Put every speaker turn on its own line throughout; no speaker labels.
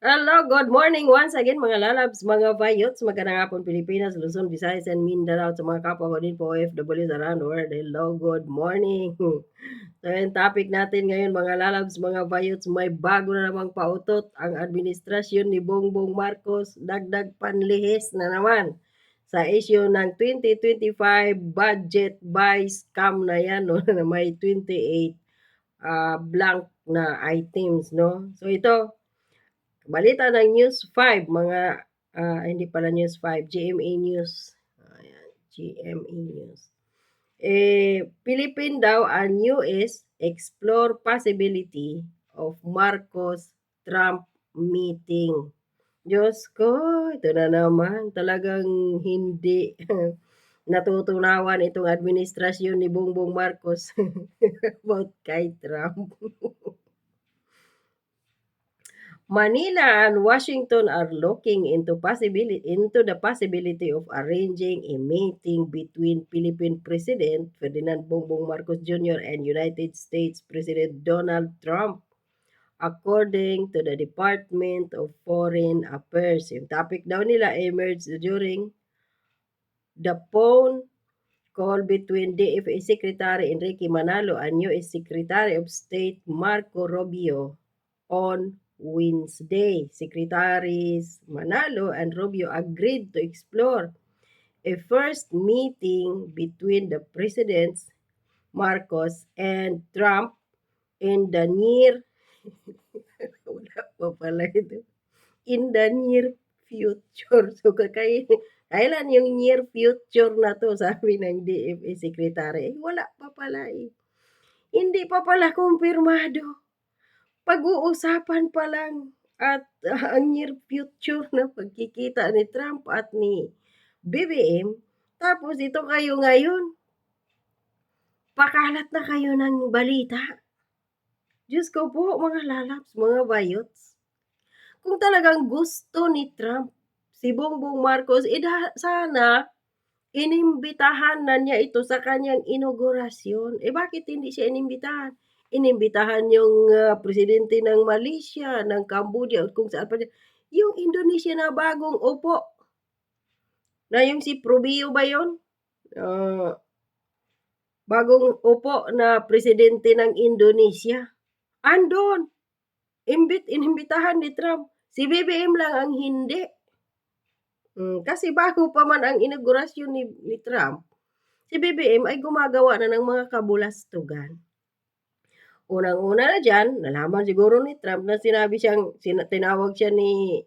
Hello, good morning once again mga lalabs, mga vayots, magandang hapon Pilipinas, Luzon, Visayas, and Mindanao sa mga kapwa ko din po OFWs around the world. Hello, good morning. So yung topic natin ngayon mga lalabs, mga vayots, may bago na namang pautot ang administrasyon ni Bongbong Marcos, dagdag panlihis na naman sa issue ng 2025 budget by scam na yan, no, may 28 uh, blank na items, no. So ito, balita ng News 5, mga ah, hindi pala News 5, GMA News. Ayan, GMA News. Eh, Philippine daw ang US explore possibility of Marcos-Trump meeting. Diyos ko, ito na naman, talagang hindi natutunawan itong administrasyon ni Bongbong Marcos about kay Trump. Manila and Washington are looking into possibility into the possibility of arranging a meeting between Philippine President Ferdinand Bongbong Marcos Jr. and United States President Donald Trump. According to the Department of Foreign Affairs, yung topic daw nila emerged during the phone call between DFA Secretary Enrique Manalo and U.S. Secretary of State Marco Rubio on Wednesday. Secretaries Manalo and Rubio agreed to explore a first meeting between the presidents Marcos and Trump in the near wala pa pala ito in the near future. So, kay, kailan yung near future na to, sabi ng DFA Secretary. Eh, wala pa pala eh. Hindi pa pala kumpirmado pag-uusapan pa lang at uh, ang near future na pagkikita ni Trump at ni BBM, tapos ito kayo ngayon, pakalat na kayo ng balita. Diyos ko po, mga lalaps, mga bayots. Kung talagang gusto ni Trump, si Bongbong Marcos, eh sana inimbitahan na niya ito sa kanyang inaugurasyon. Eh bakit hindi siya inimbitahan? Inimbitahan yung uh, presidente ng Malaysia, ng Cambodia, kung saan pa Yung Indonesia na bagong upo. Na yung si Rubio ba yun? Uh, bagong upo na presidente ng Indonesia. Andon. Imbit, inimbitahan ni Trump. Si BBM lang ang hindi. Hmm, kasi bago pa man ang inaugurasyon ni, ni Trump, si BBM ay gumagawa na ng mga kabulastugan. Unang-una na diyan, nalaman siguro ni Trump na sinabi siyang sina tinawag siya ni,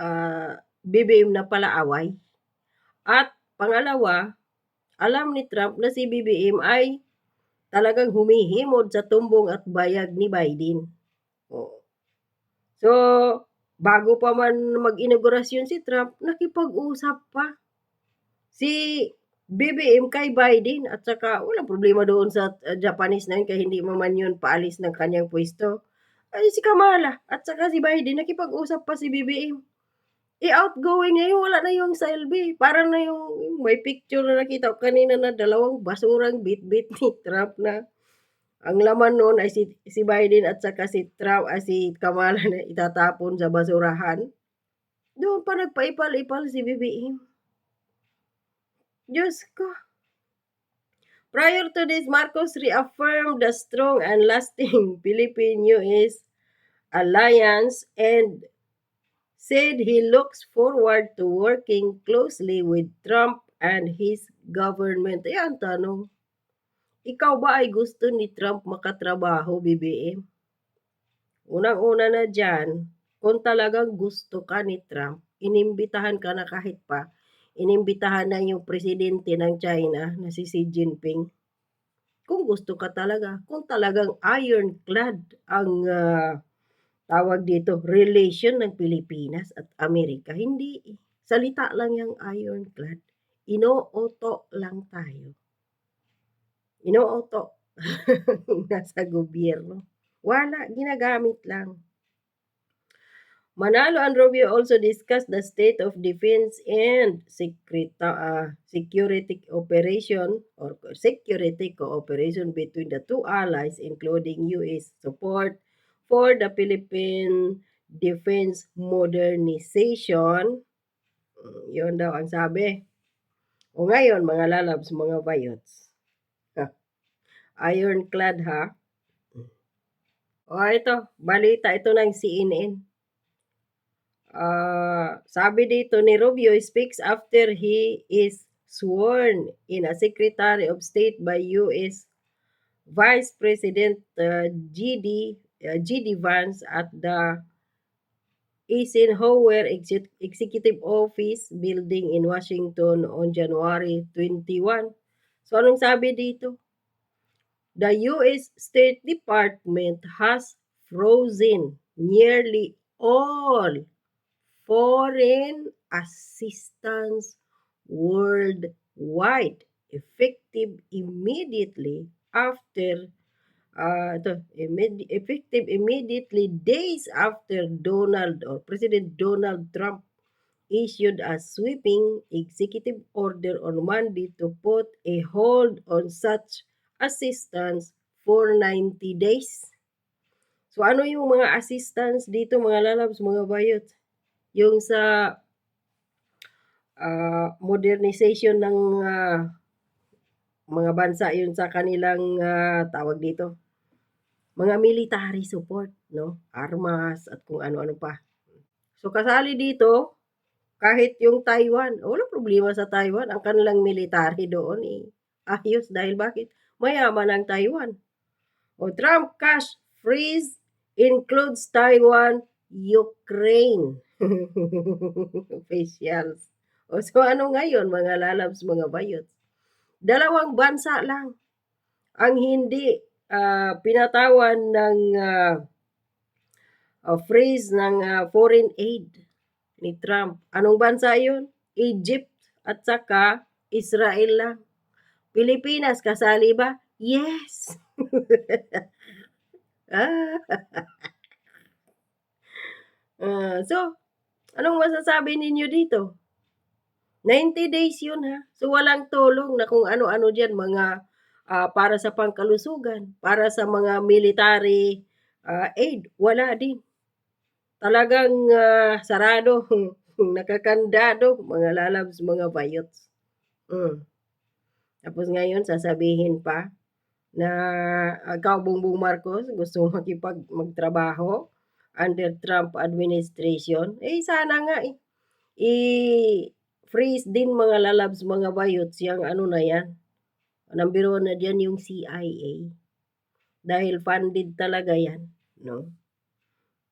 ah, BBM na palaaway. At pangalawa, alam ni Trump na si BBM ay talagang humihimod sa tumbong at bayag ni Biden. So, bago pa man mag-inaugurasyon si Trump, nakipag-usap pa si BBM kay Biden at saka walang problema doon sa uh, Japanese na yun kaya hindi man yun paalis ng kanyang pwesto. Ay si Kamala at saka si Biden nakipag-usap pa si BBM. I-outgoing niya yung wala na yung selfie. Parang na yung, yung may picture na nakita ko kanina na dalawang basurang bit-bit ni Trump na ang laman noon ay si, si Biden at saka si Trump ay si Kamala na itatapon sa basurahan. Doon pa nagpaipal-ipal si BBM. Diyos ko. Prior to this, Marcos reaffirmed the strong and lasting Philippine-US alliance and said he looks forward to working closely with Trump and his government. Eh, ang tanong, ikaw ba ay gusto ni Trump makatrabaho, BBM? Unang-una na dyan, kung talagang gusto ka ni Trump, inimbitahan ka na kahit pa inimbitahan na yung presidente ng China na si Xi Jinping. Kung gusto ka talaga, kung talagang ironclad ang uh, tawag dito, relation ng Pilipinas at Amerika, hindi salita lang yung ironclad. Inooto lang tayo. Inooto. Nasa gobyerno. Wala, ginagamit lang. Manalo and Rubio also discussed the state of defense and uh, security operation or security cooperation between the two allies, including U.S. support for the Philippine defense modernization. Mm, Yun daw ang sabi. O ngayon, mga lalabs, mga bayots. Ironclad ha. O ito, balita ito ng CNN. Ah, sabi dito ni Rubio speaks after he is sworn in as Secretary of State by U.S. Vice President uh, GD uh, GD Vance at the Eisenhower Exec- Executive Office building in Washington on January 21. So anong sabi dito? The U.S. State Department has frozen nearly all foreign assistance worldwide effective immediately after uh, ito, effective immediately days after Donald or President Donald Trump issued a sweeping executive order on Monday to put a hold on such assistance for 90 days. So ano yung mga assistance dito mga lalabs, mga bayot? Yung sa ah, modernization ng ah, mga bansa yun sa kanilang ah, tawag dito mga military support no? Armas at kung ano-ano pa. So kasali dito kahit yung Taiwan wala problema sa Taiwan. Ang kanilang military doon eh ayos. Dahil bakit? Mayaman ang Taiwan. O Trump cash freeze includes Taiwan Ukraine officials o so ano ngayon mga lalabs mga bayot dalawang bansa lang ang hindi ah, pinatawan ng ah, ah, freeze ng ah, foreign aid ni Trump. Anong bansa yun? Egypt at saka Israel lang. Pilipinas, kasali ba? Yes! ah. Ah, so, anong masasabi ninyo dito? 90 days yun ha. So walang tulong na kung ano-ano diyan mga ah, para sa pangkalusugan, para sa mga military ah, aid, wala din. Talagang ah, sarado, nakakandado, mga lalabs, mga bayots. Mm. Tapos ngayon sasabihin pa na ikaw Bongbong Marcos gusto makipag magtrabaho under Trump administration. Eh sana nga eh i-freeze din mga lalabs, mga bayots, yung ano na yan. Number one na dyan yung CIA. Dahil funded talaga yan. No?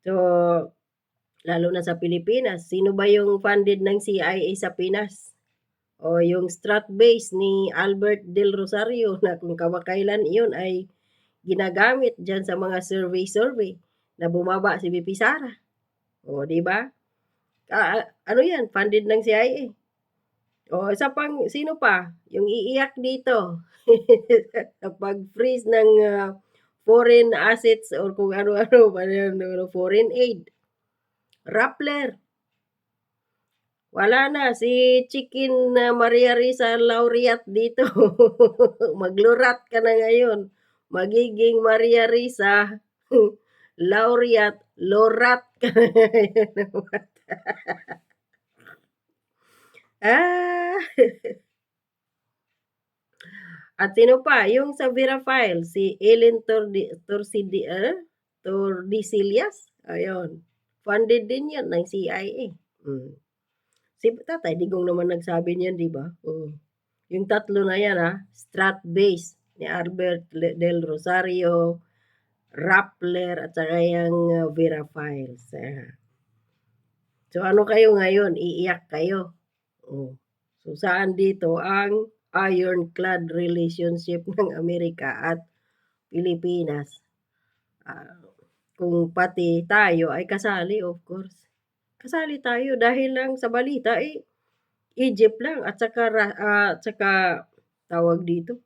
So, lalo na sa Pilipinas, sino ba yung funded ng CIA sa Pinas? O yung strat base ni Albert Del Rosario na kung kamakailan iyon ay ginagamit dyan sa mga survey-survey na bumaba si BP Sara. O, di ba? Ah, ano yan? Funded ng CIA. O, isa pang, sino pa? Yung iiyak dito. sa pag-freeze ng ah, foreign assets or kung ano-ano, ano, foreign aid. Rappler. Wala na, si Chicken na Maria Risa Laureate dito. Maglurat ka na ngayon. Magiging Maria Risa Laureate, Lorat ah. At sino pa? Yung sa Vera File, si Ellen Tordi, Torsidi, eh? Tordesillas. Ayun. Funded din yan ng CIA. Mm. Si Tatay Digong naman nagsabi niyan, di ba? Oh. Yung tatlo na yan, ha? Strat Base ni Albert Del Rosario, Rappler, at saka yung uh, Vera Files. Ah. So, ano kayo ngayon? Iiyak kayo. Oh. So, saan dito ang ironclad relationship ng Amerika at Pilipinas? Ah, kung pati tayo ay kasali, of course. Kasali tayo dahil lang sa balita, eh, Egypt lang at saka, ah, at saka tawag dito.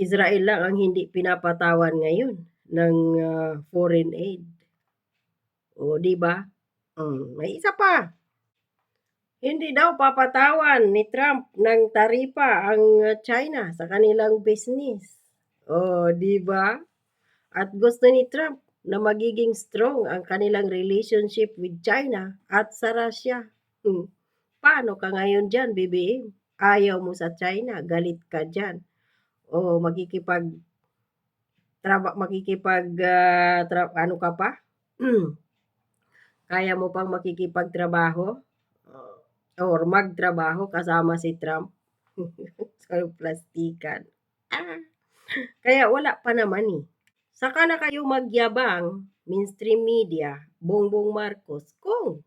Israel lang ang hindi pinapatawan ngayon ng ah, foreign aid. O, di ba? Mm, may isa pa. Hindi daw papatawan ni Trump ng taripa ang uh, China sa kanilang business. Oh, di ba? At gusto ni Trump na magiging strong ang kanilang relationship with China at sa Russia. Hmm, paano ka ngayon diyan, BBM? Ayaw mo sa China, galit ka diyan. O makikipag traba makikipag, ah, tra ano ka pa? Kaya mo pang makikipagtrabaho or magtrabaho kasama si Trump? Sa plastikan. Ah, kaya wala pa naman, eh. Saka na kayo magyabang, mainstream media, Bongbong Marcos, kung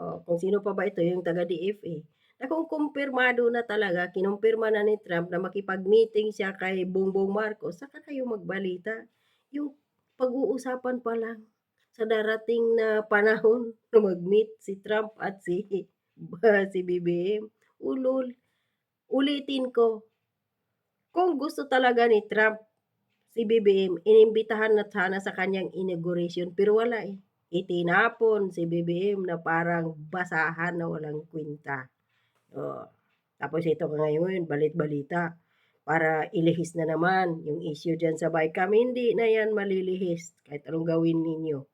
oh, kung sino pa ba ito, yung taga-DFA, na kung kumpirmado na talaga, kinumpirma na ni Trump na makipag-meeting siya kay Bongbong Marcos, saka kayo magbalita. Yung pag-uusapan pa lang sa darating na panahon na mag-meet si Trump at si si BBM, ulol. Ulitin ko, kung gusto talaga ni Trump si BBM, inimbitahan na sana sa kanyang inauguration pero wala, eh. Itinapon si BBM na parang basahan na walang kwenta. Oh, tapos ito ngayon balit-balita para ilihis na naman yung issue diyan sa BICAM. Hindi na yan malilihis kahit anong gawin ninyo.